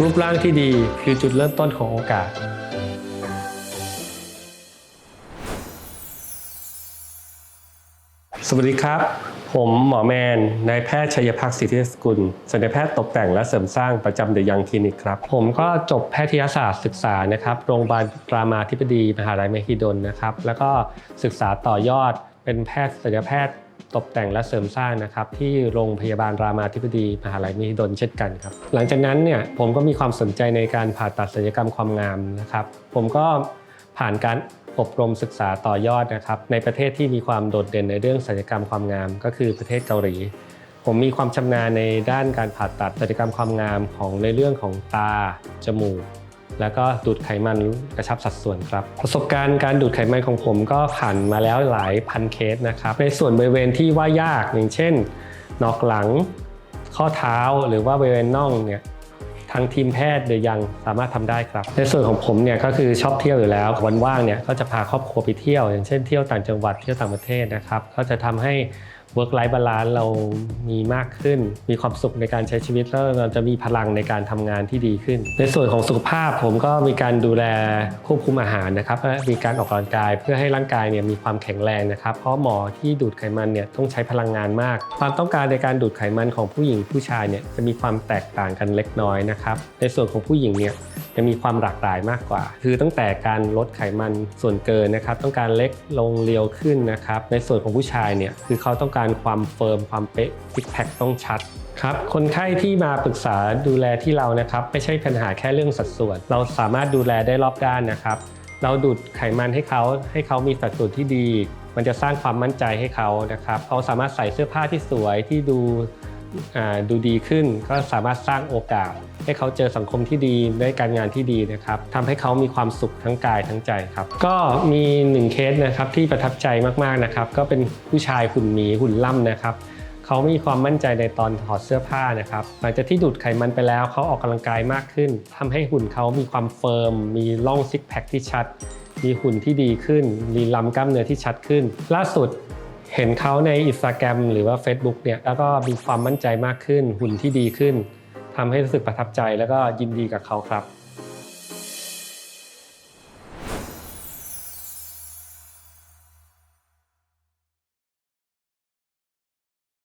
รูปร่างที่ดีคือจุดเริ่มต้นของโอกาส สวัสดีครับ ผมหมอแมน นายแพทย์ชัยพักดิ์สิทธิสกุลศัลยแพทย์ตกแต่งและเสริมสร้างประจำเดยังคลินิกครับ ผมก็จบแพทยศาสตร์ศึกษานะครับโรงพยาบาลรามาธิบดี มหาลัยมหิดลนะครับ แล้วก็ศึกษาต่อยอดเป็นแพทย์ศัลยแพทย์ ตกแต่งและเสริมสร้างนะครับที่โรงพยาบาลรามาธิบดีมหาลัยมหิดลเช่นกันครับหลังจากนั้นเนี่ยผมก็มีความสนใจในการผ่าตัดศัลยกรรมความงามนะครับผมก็ผ่านการอบรมศึกษาต่อยอดนะครับในประเทศที่มีความโดดเด่นในเรื่องศัลยกรรมความงาม ก็คือประเทศเกาหลี ผมมีความชำนาญในด้านการผ่าตัดศัลยกรรมความงามของในเรื่องของตา จมูก แล้วก็ดูดไขมันกระชับสัดส่วนครับ ประสบการณ์การดูดไขมันของผมก็ผ่านมาแล้วหลายพันเคสนะครับ ในส่วนบริเวณที่ว่ายากอย่างเช่นนอกหลัง ข้อเท้าหรือว่าบริเวณน่องเนี่ยทางทีมแพทย์เดยยังสามารถทำได้ครับ ในส่วนของผมเนี่ยก็คือชอบเที่ยวอยู่แล้ววันว่างเนี่ยก็จะพาครอบครัวไปเที่ยว อย่างเช่นเที่ยวต่างจังหวัดเที่ยวต่างประเทศนะครับก็จะทำให้ work life balance เรามีมากขึ้น มีความสุขในการใช้ชีวิตแล้วเราจะมีพลังในการทำงานที่ดีขึ้น ในส่วนของสุขภาพผมก็มีการดูแลควบคุมอาหารนะครับและมีการออกกำลังกายเพื่อให้ร่างกายเนี่ยมีความแข็งแรงนะครับเพราะหมอที่ดูดไขมันเนี่ยต้องใช้พลังงานมาก ความต้องการในการดูดไขมันของผู้หญิงผู้ชายเนี่ยจะมีความแตกต่างกันเล็กน้อยนะครับในส่วนของผู้หญิงเนี่ย จะมีความหลากหลายมากกว่า คือตั้งแต่การลดไขมันส่วนเกินนะครับต้องการเล็กลงเรียวขึ้นนะครับในส่วนของผู้ชายเนี่ยคือเขาต้องการความเฟิร์มความเป๊ะซิกแพคต้องชัดครับคนไข้ที่มาปรึกษาดูแลที่เรานะครับไม่ใช่ปัญหาแค่เรื่องสัดส่วน เราสามารถดูแลได้รอบด้านนะครับ เราดูดไขมันให้เขาให้เขามีสัดส่วนที่ดี มันจะสร้างความมั่นใจให้เขานะครับเขาสามารถใส่เสื้อผ้าที่สวยที่ดู ดูดีขึ้น ก็สามารถสร้างโอกาส ให้เขาเจอสังคมที่ดีได้การงานที่ดีนะครับทำให้เขามีความสุขทั้งกายทั้งใจครับ ก็มีหนึ่งเคสนะครับที่ประทับใจมากๆนะครับ ก็เป็นผู้ชายหุ่นหมีหุ่นล่ำนะครับเขามีความมั่นใจในตอนถอดเสื้อผ้านะครับ หลังจากที่ดูดไขมันไปแล้วเขาออกกำลังกายมากขึ้นทำให้หุ่นเขามีความเฟิร์ม มีร่องซิกแพคที่ชัด มีหุ่นที่ดีขึ้น มีลำกล้ามเนื้อที่ชัดขึ้น ล่าสุด เห็นเขาในอินสตาแกรมหรือว่า Facebook เนี่ยแล้วก็มีความมั่นใจมากขึ้นหุ่นที่ดีขึ้นทำให้รู้สึกประทับใจแล้วก็ยินดีกับเขาครับ